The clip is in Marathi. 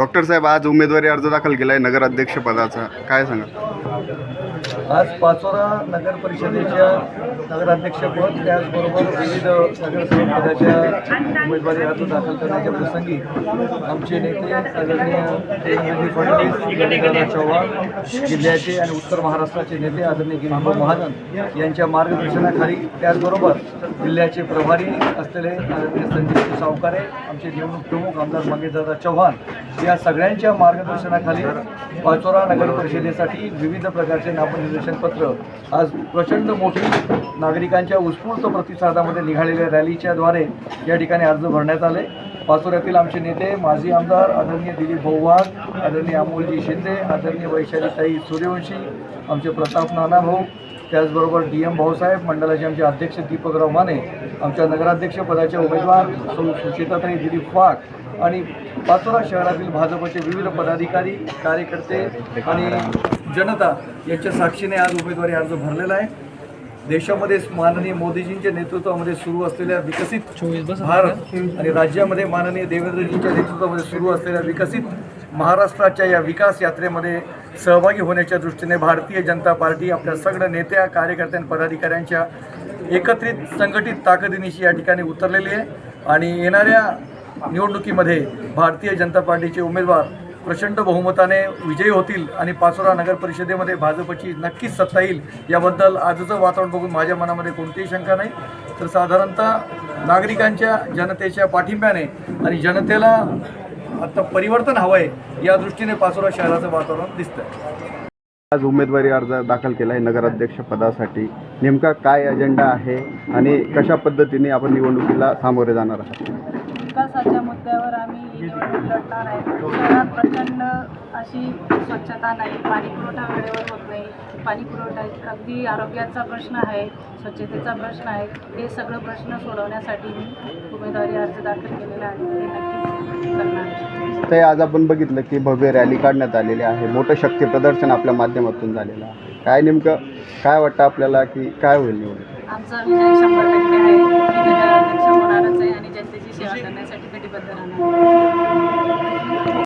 डॉक्टर साहेब आज उमेदवारी अर्ज दाखल केला आहे नगराध्यक्षपदाचा काय सांगा आज पाचोरा नगर परिषदेच्या नगराध्यक्षपद त्याचबरोबर विविध नगरसेवक पदाच्या उमेदवारी अर्ज दाखल करण्याच्या प्रसंगी आमचे नेते आदरणीय देवेंद्रजी फडणवीस चव्हाण जिल्ह्याचे आणि उत्तर महाराष्ट्राचे नेते आदरणीय गिरीभाऊ महाजन यांच्या मार्गदर्शनाखाली त्याचबरोबर जिल्ह्याचे प्रभारी असलेले आदरणीय संजीव सावकारे आमचे निवडणूक प्रमुख आमदार मंगेशदादा चव्हाण या सगळ्यांच्या मार्गदर्शनाखाली पाचोरा नगर परिषदेसाठी विविध प्रकारचे नामनिर्देशन पत्र आज प्रचंड मोठी नागरिकांच्या उत्स्फूर्त प्रतिसादामध्ये निघालेल्या रॅलीच्याद्वारे या ठिकाणी अर्ज भरण्यात आले. पाचोऱ्यातील आमचे नेते माजी आमदार आदरणीय दिलीप भाऊ आदरणीय अमोलजी शिंदे आदरणीय वैशालीताई सूर्यवंशी आमचे प्रताप नाना भाऊ त्याचबरोबर डी एम भाऊसाहेब मंडळाचे आमचे अध्यक्ष दीपकराव माने आमच्या नगराध्यक्ष पदाचे उमेदवार सौ सुचिताताई दिलीप वाघ आणि पाचोरा शहरातील भाजपचे विविध पदाधिकारी कार्यकर्ते आणि जनता यांच्या साक्षीने आज उमेदवारी अर्ज भरलेला आहे. देशामध्ये माननीय मोदीजींच्या नेतृत्वामध्ये सुरू असलेल्या विकसित भारत आणि राज्यामध्ये माननीय देवेंद्रजींच्या नेतृत्वामध्ये सुरू असलेल्या विकसित महाराष्ट्राच्या या विकास यात्रेमध्ये सहभागी होण्याच्या दृष्टीने भारतीय जनता पार्टी आपल्या सगळ्या नेत्या कार्यकर्त्यां पदाधिकाऱ्यांच्या एकत्रित संघटित ताकदीनिशी या ठिकाणी उतरलेली आहे. आणि येणाऱ्या निवडणुकीमध्ये भारतीय जनता पार्टीचे उमेदवार प्रचंड बहुमताने विजयी होतील आणि पाचोरा नगर परिषदेमध्ये भाजपची नक्कीच सत्ता येईल याबद्दल आजचं वातावरण बघून माझ्या मनामध्ये कोणतीही शंका नाही. तर साधारणतः नागरिकांच्या जनतेच्या पाठिंब्याने आणि जनतेला आता परिवर्तन हवं आहे या दृष्टीने पाचोरा शहराचं वातावरण दिसतंय. आज उमेदवारी अर्ज दाखल केलाय नगराध्यक्ष पदासाठी. नेमका काय अजेंडा आहे आणि कशा पद्धतीने आपण निवडणुकीला सामोरे जाणार आहात? लढणार आहे. शहरात प्रचंड अशी स्वच्छता नाही पाणी पुरवठा वेळेवर होत नाही. पाणी पुरवठा अगदी आरोग्याचा प्रश्न आहे स्वच्छतेचा प्रश्न आहे. हे सगळं प्रश्न सोडवण्यासाठी मी उमेदवारी अर्ज दाखल केलेला आहे. ते आज आपण बघितलं की भव्य रॅली काढण्यात आलेली आहे. मोठं शक्ती प्रदर्शन आपल्या माध्यमातून झालेलं आहे. काय नेमकं काय वाटतं आपल्याला की काय होईल निवडून आमचा विजय शंभर टक्के आहे. होणारच आहे आणि जनतेची सेवा करण्यासाठी بذل أنا.